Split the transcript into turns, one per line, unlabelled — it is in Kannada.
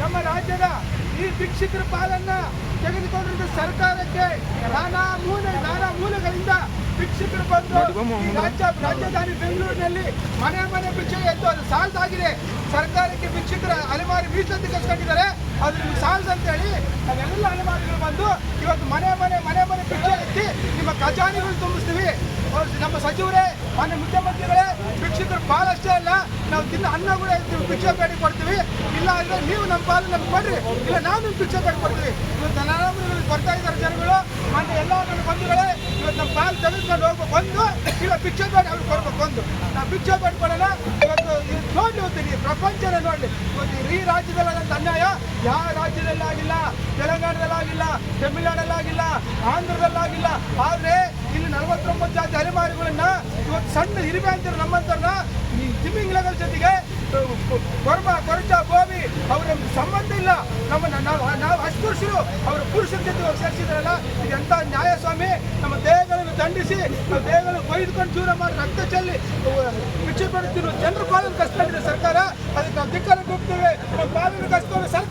ನಮ್ಮ ರಾಜ್ಯದ ಈ ಭಿಕ್ಷುಕರ ಪಾಲನ್ನ ತೆಗೆದುಕೊಂಡಿರುವ ಸರ್ಕಾರಕ್ಕೆ ನಾನಾ ಮೂಲೆ ನಾನಾ ಮೂಲೆಗಳಿಂದ ಭಿಕ್ಷುಕರು ಬಂದು ರಾಜ್ಯ ರಾಜಧಾನಿ ಬೆಂಗಳೂರಿನಲ್ಲಿ ಮನೆ ಮನೆ ಭಿಕ್ಷೆ ಎದ್ದು ಅದು ಸಾಲದಾಗಿದೆ. ಸರ್ಕಾರಕ್ಕೆ ಭಿಕ್ಷುಕರ ಅಲೆಮಾರಿ ಮೀಸಲು ಕಟ್ಕೊಂಡಿದ್ದಾರೆ ಅದು ನಿಮ್ಗೆ ಅಂತ ಹೇಳಿ ಅದೆಲ್ಲ ಅಲೆಮಾರಿಗಳು ಬಂದು ಇವತ್ತು ಮನೆ ಮನೆ ಮನೆ ಮನೆ ಭಿಕ್ಷೆ ಎತ್ತಿ ನಿಮ್ಮ ಖಜಾನೆಗಳು ತುಂಬಿಸ್ತೀವಿ. ಅವ್ರು ನಮ್ಮ ಸಚಿವರೇ ಮಾನ್ಯ ಮುಖ್ಯಮಂತ್ರಿಗಳೇ ಭಿಕ್ಷುಕರು ಪಾಲಷ್ಟೇ ಅಲ್ಲ ನಾವು ತಿನ್ನ ಅನ್ನ ಕೂಡ ಭಿಕ್ಷೆ ಬೇಡಿ ಕೊಡ್ತೀವಿ. ಇಲ್ಲ ಅಂದ್ರೆ ನೀವು ನಮ್ಮ ಪಾಲು ನಮ್ಗೆ ಕೊಡ್ರಿ. ಇಲ್ಲ ನಾವು ನಿಮ್ಗೆ ಭಿಕ್ಷೆ ಬೇಡಿ ಕೊಡ್ತೀವಿ. ಇವತ್ತು ನರೇಂದ್ರ ಬರ್ತಾ ಇದ್ದಾರೆ ಜನಗಳು. ಮತ್ತೆ ಎಲ್ಲ ನನ್ನ ಬಂಧುಗಳೇ, ಇವತ್ತು ನಮ್ಮ ಪಾಲು ತೆಗೆದುಕೊಂಡು ಹೋಗ್ಬೇಕು ಒಂದು ಇಲ್ಲ ಭಿಕ್ಷೆ ಬೇಡಿ ಅವ್ರಿಗೆ ಕೊಡ್ಬೇಕು ಒಂದು ನಾವು ಭಿಕ್ಷೆ ಬೇಡಿ ಕೊಡೋಣ ಇವತ್ತು ಇದು ಹೋಗ್ತೀನಿ ಪ್ರಪಂಚನೇ ನೋಡ್ಲಿ ಇವತ್ತು ಈ ರಾಜ್ಯದಲ್ಲಾದಂಥ ಅನ್ಯಾಯ. ಯಾವ ರಾಜ್ಯದಲ್ಲಾಗಿಲ್ಲ, ತೆಲಂಗಾಣದಲ್ಲಾಗಿಲ್ಲ, ತಮಿಳ್ನಾಡಲ್ಲಾಗಿಲ್ಲ, ಆಂಧ್ರದಲ್ಲಾಗಿಲ್ಲ. ಆದರೆ ಇಲ್ಲಿ ನಲವತ್ತೊಂಬತ್ತು ಜಾತಿ ಅಲೆಮಾರಿಗಳನ್ನ ಇವತ್ತು ಸಣ್ಣ ಹಿರಿಮೆ ಅಂತಾರೆ ನಮ್ಮಂತರನ್ನ ಲೆವೆಲ್ ಜೊತೆಗೆ ಕೊರ್ಮ ಕೊರಚ ಬೋಬಿ ಅವರ ಸಂಬಂಧ ಇಲ್ಲ. ನಮ್ಮನ್ನ ನಾವು ನಾವು ಅಸ್ಪೃಶ್ಯರು ಅವರ ಪುರುಷರ ಜೊತೆ ಸೇರಿಸಿದ್ರಲ್ಲ, ಇದೆಂತ ನ್ಯಾಯ ಸ್ವಾಮಿ ನಮ್ಮ ದೇಹಗಳನ್ನು ದಂಡಿಸಿ, ನಮ್ಮ ದೇಹಗಳನ್ನು ಕೊಯ್ದುಕೊಂಡು ಜೀವನ ಮಾಡಿ ರಕ್ತ ಚೆಲ್ಲಿ ಭಿಕ್ಷೆ ಪಡುತ್ತಿರುವ ಜನರ ಪಾಲನೆ ಕಷ್ಟ ಸರ್ಕಾರ. ಅದಕ್ಕೆ ನಾವು ಧಿಕ್ಕಾರ ಕೊಡ್ತೇವೆ ನಮ್ಮ ಪಾಲನೆ ಕಷ್ಟ ಸರ್ಕಾರಕ್ಕೆ